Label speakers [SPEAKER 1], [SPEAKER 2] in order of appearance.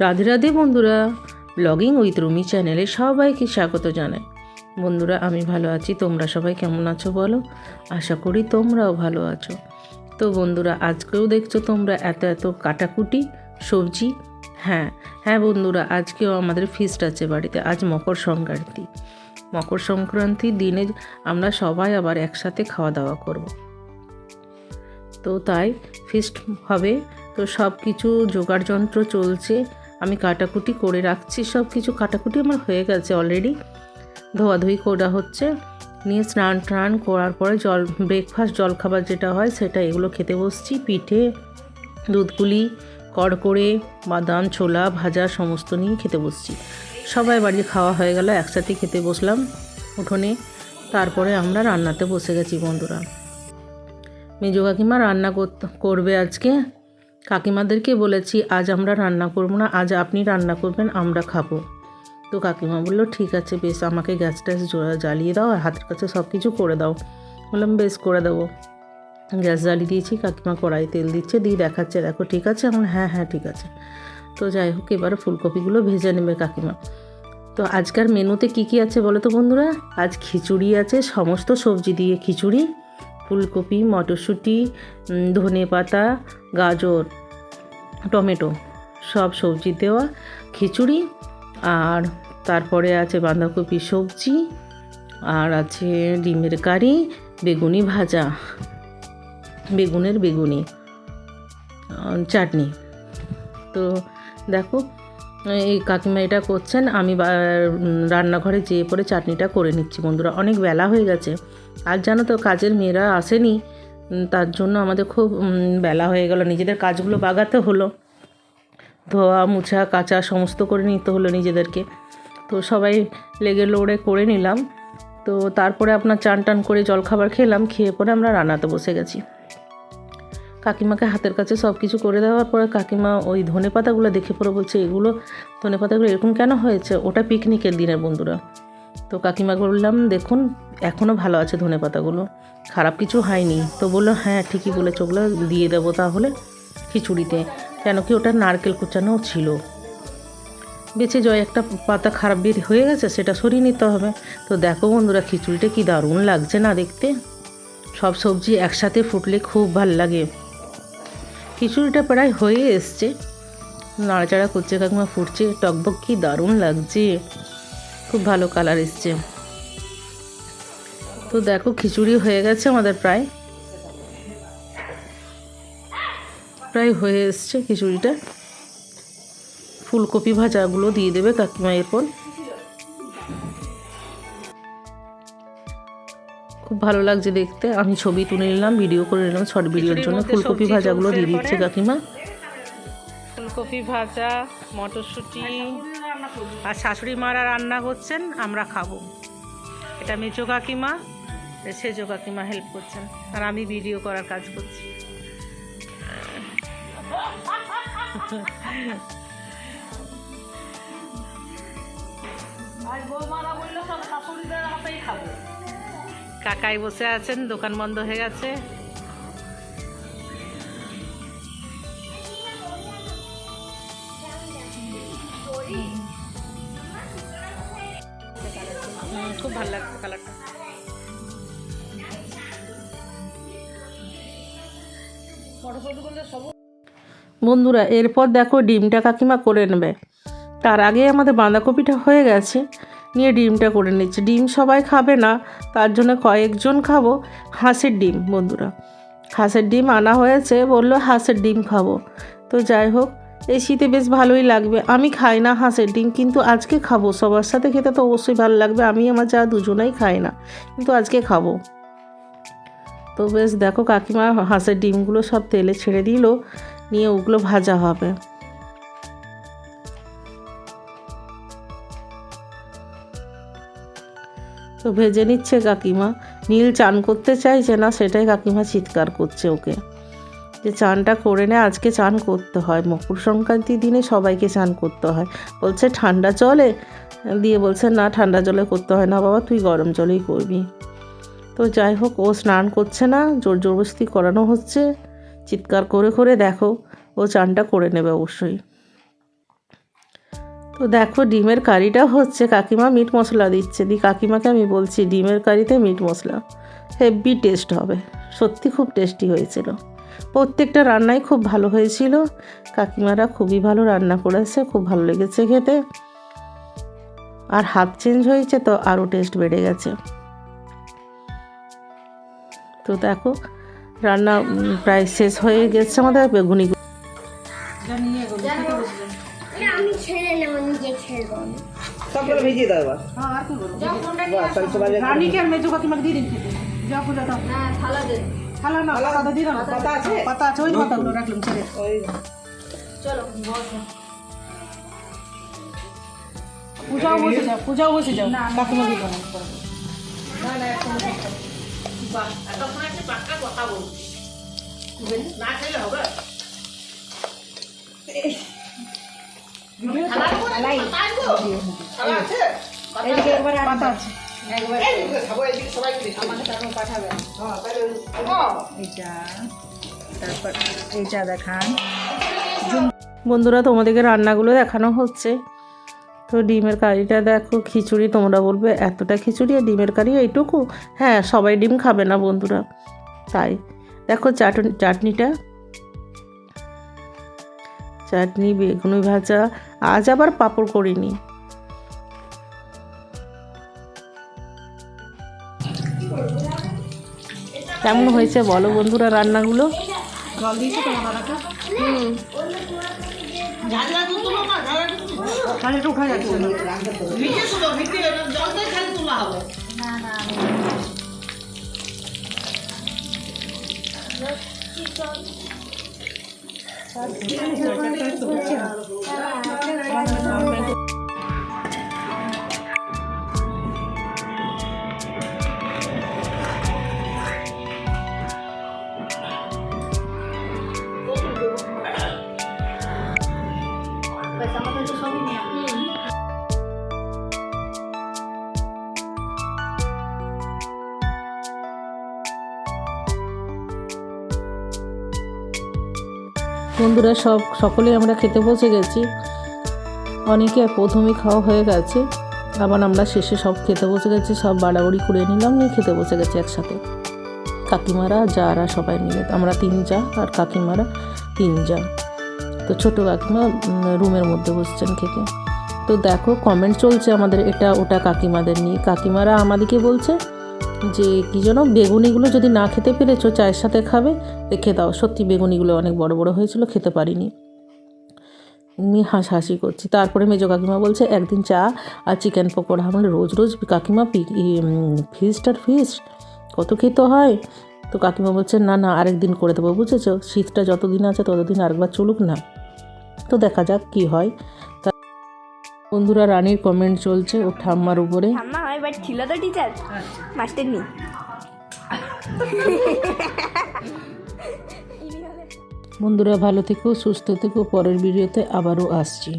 [SPEAKER 1] রাধে রাধে বন্ধুরা blogging with Rumi চ্যানেলে সবাইকে স্বাগত জানাই। বন্ধুরা, আমি ভালো আছি, তোমরা সবাই কেমন আছো বলো? আশা করি তোমরাও ভালো আছো। তো বন্ধুরা, আজকেও দেখছ তোমরা এত এত কাটাকুটি, সবজি। হ্যাঁ হ্যাঁ বন্ধুরা, আজকেও আমাদের ফিস্ট আছে বাড়িতে, আজ মকর সংক্রান্তি। মকর সংক্রান্তির দিনে আমরা সবাই আবার একসাথে খাওয়া দাওয়া করব। তো তাই ফিস্ট হবে, তো সব কিছু জোগাড় যন্ত্র চলছে। কাটাকুটি করে রাখছি সব কিছু কাটাকুটি আমার হয়ে গেছে অলরেডি ধোয়াধুয়ি করা হচ্ছে, নিয়ে স্নান টান করার পরে জল ব্রেকফাস্ট জলখাবার যেটা হয় সেটা এগুলো খেতে বসছি, পিঠে দুধপুলি কড়কড়ে বাদাম, ছোলা, ভাজা, সমস্ত নিয়ে খেতে বসছি। সবাই বাড়ি খাওয়া হয়ে গেল, একসাথে খেতে বসলাম উঠোনে। তারপরে আমরা রান্নাতে বসে গেছি বন্ধুরা। মেজো কাকিমা রান্না করবে আজকে। কাকিমাদেরকে বলেছি, আজ আমরা রান্না করব না, আজ আপনি রান্না করবেন, আমরা খাব। তো কাকিমা বলল, ঠিক আছে, বেশ, আমাকে গ্যাস ট্যাস জ্বালিয়ে দাও, আর হাতের কাছে সব কিছু করে দাও। বললাম, বেশ, করে দেবো। গ্যাস জ্বালিয়ে দিয়েছি, কাকিমা কড়াই তেল দিচ্ছে, দিয়ে দেখাচ্ছে, দেখো, ঠিক আছে? আমার হ্যাঁ হ্যাঁ ঠিক আছে। তো যাই হোক, এবারে ফুলকপিগুলো ভেজে নেবে কাকিমা। তো আজকের মেনুতে কি কি আছে বলো তো বন্ধুরা? আজ খিচুড়ি আছে, সমস্ত সবজি দিয়ে খিচুড়ি ফুলকপি, মটরশুঁটি ধনে পাতা, গাজর, টমেটো, সব সবজি দেওয়া, খিচুড়ি, আর তারপরে আছে বাঁধাকপি সবজি, আর আছে ডিমের কারি, বেগুনি ভাজা, বেগুনের বেগুনি চাটনি। তো দেখো এই কাকিমা এটা করছেন, আমি রান্নাঘরে যেয়ে পরে চাটনিটা করে নিচ্ছি বন্ধুরা। অনেক বেলা হয়ে গেছে। আর জানো তো, কাজের মেয়েরা আসেনি তার জন্য আমাদের খুব বেলা হয়ে গেল। নিজেদের কাজগুলো বাগাতে হলো। ধোয়া, মুছা, কাচা সমস্ত করে নিতে হলো নিজেদেরকে। তো সবাই লেগে লড়ে করে নিলাম। তো তারপরে আপনার চান টান করে জলখাবার খেলাম, খেয়ে পরে আমরা রান্নাতে বসে গেছি। কাকিমাকে হাতের কাছে সব কিছু করে দেওয়ার পরে কাকিমা ওই ধনে পাতাগুলো দেখে পরে বলছে, এগুলো ধনে পাতাগুলো এরকম কেন হয়েছে? ওটা পিকনিকের দিনের বন্ধুরা। তো কাকিমা বললাম, দেখুন এখনও ভালো আছে ধনে পাতাগুলো। খারাপ কিছু হয়নি। তো বলল হ্যাঁ ঠিকই বলেছে ওগুলো দিয়ে দেবো তাহলে খিচুড়িতে। কেন কি ওটা নারকেল কুচানো ছিল। বেঁচে জয় একটা পাতা খারাপ বের হয়ে গেছে, সেটা সরিয়ে নিতে হবে। তো দেখো বন্ধুরা, খিচুড়িটা কি দারুণ লাগছে না দেখতে? সব সবজি একসাথে ফুটলে খুব ভালো লাগে। খিচুড়িটা প্রায় হয়ে এসছে। নাড়াচাড়া করছে, কাকিমা ফুটছে, টকবক কি দারুণ লাগছে। খুব ভালো কালার এসছে। তো দেখো, খিচুড়ি হয়ে গেছে আমাদের প্রায়। প্রায় হয়ে এসছে খিচুড়িটা। ফুলকপি ভাজাগুলো দিয়ে দেবে কাকিমা এরপর। ভালো লাগছে দেখতে। আমি ছবি তুলে নিলাম ভিডিও করে নিলাম শর্ট ভিডিওর জন্য। ফুলকপি ভাজাগুলো দিয়ে দিচ্ছে কাকিমা। ফুলকপি ভাজা মটরশুঁটি আর শাশুড়ি মারা রান্না করছেন আমরা খাব। এটা মেজো কাকিমা সেজো কাকিমা হেল্প করছেন। আর আমি ভিডিও করার কাজ করছি। কাকাই বসে আছেন, দোকান বন্ধ হয়ে গেছে। খুব ভালো লাগছে কালারটা। বন্ধুরা, এরপর দেখো ডিমটা কাকিমা করে নেবে। তার আগে আমাদের বাঁধাকপিটা হয়ে গেছে। নিয়ে ডিমটা করে নিচ্ছে। ডিম সবাই খাবে না, তার জন্য কয়েকজন খাব। হাঁসের ডিম, বন্ধুরা। হাঁসের ডিম আনা হয়েছে, বলল হাঁসের ডিম খাব। তো যাই হোক, এই শীতে বেশ ভালোই লাগবে। আমি খাই না হাঁসের ডিম, কিন্তু আজকে খাব। সবার সাথে খেতে তো অবশ্যই ভালো লাগবে। আমি, আমার যা দুজনেই খাই না, কিন্তু আজকে খাব। তো বেশ, দেখো কাকিমা হাঁসের ডিমগুলো সব তেলে ছেড়ে দিল, নিয়ে ওগুলো ভাজা হবে। তো ভেজে নিচ্ছে কাকিমা। নীল চান করতে চাইছে না, সেটাই কাকিমা চিৎকার করছে ওকে। যে চানটা করে নে, আজকে চান করতে হয়। মকর সংক্রান্তির দিনে সবাইকে চান করতে হয়। বলছে, ঠান্ডা জলে? দিয়ে বলছে, না, ঠান্ডা জলে করতে হয় না বাবা, তুই গরম জলেই করবি। তো যাই হোক, ও স্নান করছে না, জোর জবরদস্তি করানো হচ্ছে। চিৎকার করে করে দেখো, ও চানটা করে নেবে অবশ্যই। তো দেখো, ডিমের কারিটা হচ্ছে কাকিমা মিট মশলা দিচ্ছে। দি কাকিমাকে আমি বলছি, ডিমের কারিতে মিট মশলা। হেভি টেস্ট হবে। সত্যি খুব টেস্টি হয়েছিল। প্রত্যেকটা রান্নাই খুব ভালো হয়েছিল। কাকিমারা খুবই ভালো রান্না করেছে, খুব ভালো লেগেছে খেতে। আর হাফ চেঞ্জ হয়েছে তো আরও টেস্ট বেড়ে গেছে। তো দেখো, রান্না প্রায় শেষ হয়ে গেছে আমাদের বেগুনি।
[SPEAKER 2] না, আমি ছেড়ে নেব নিজে খেলব।
[SPEAKER 3] সবগুলো ভিজিয়ে দাও এবার। বাস, তাহলে সবাই
[SPEAKER 4] রানীকে আর মেজো কাকিমাকে দিয়ে দিন খেতে? যাও পূজা দাও। থালা না পাতা দিয়ে দাও
[SPEAKER 3] পাতা আছে?
[SPEAKER 4] পাতা আছে ওই পাতাগুলো রাখলাম ছেড়ে।
[SPEAKER 3] ওই।
[SPEAKER 4] পূজাও বসে যাও পূজাও বসে যাও। কাকিমা দিল না
[SPEAKER 3] এইদিকে খাব, হ্যাঁ,
[SPEAKER 4] তারপর দেখান।
[SPEAKER 1] বন্ধুরা তোমাদেরকে রান্নাগুলো দেখানো হচ্ছে। তো ডিমের কারিটা দেখো খিচুড়ি তোমরা বলবে এতটা খিচুড়ি আর ডিমের কারি এইটুকু? হ্যাঁ সবাই ডিম খাবে না বন্ধুরা। তাই দেখো চাটনি চাটনিটা চাটনি বেগুনি ভাজা আজ আবার পাঁপড় করিনি। কেমন হয়েছে বলো বন্ধুরা রান্নাগুলো?
[SPEAKER 4] না।
[SPEAKER 3] নিচে শুধু,
[SPEAKER 1] বন্ধুরা সব সকলেই আমরা খেতে বসে গেছি। অনেকে প্রথমে খাওয়া হয়ে গেছে। আবার আমরা শেষে সব খেতে বসে গেছি, সব বাড়াবাড়ি করে নিলাম, নিয়ে খেতে বসে গেছি একসাথে। কাকিমারা, যারা সবাই মিলে, আমরা তিন যা আর কাকিমারা তিন যা। তো ছোটো কাকিমা রুমের মধ্যে বসছেন খেতে। তো দেখো কমেন্ট চলছে আমাদের, এটা ওটা কাকিমাদের নিয়ে। কাকিমারা আমাদেরকে বলছে যে কী যেন বেগুনিগুলো যদি না খেতে পেরেছ, চায়ের সাথে খাবে রেখে দাও। সত্যি বেগুনিগুলো অনেক বড় বড় হয়েছিল, খেতে পারিনি। আমি হাসাহাসি করছি। তারপরে মেজো কাকিমা বলছে, একদিন চা আর চিকেন পকোড়া আমরা রোজ রোজ কাকিমা ফিস্ট আর ফিস্ট কত খেতে হয়? তো কাকিমা বলছে, না না, আরেকদিন করে দেবো, বুঝেছ? শীতটা যতদিন আছে ততদিন আরেকবার চলুক না। তো দেখা যাক কি হয়। বন্ধুরা রানীর কমেন্ট চলছে ও ঠাম্মার উপরে।
[SPEAKER 2] ঠাম্মা এবার ছিল তো টিচার মাস্টার নি
[SPEAKER 1] বন্ধুরা ভালো থেকো সুস্থ থেকো পরের ভিডিওতে আবারও আসছি।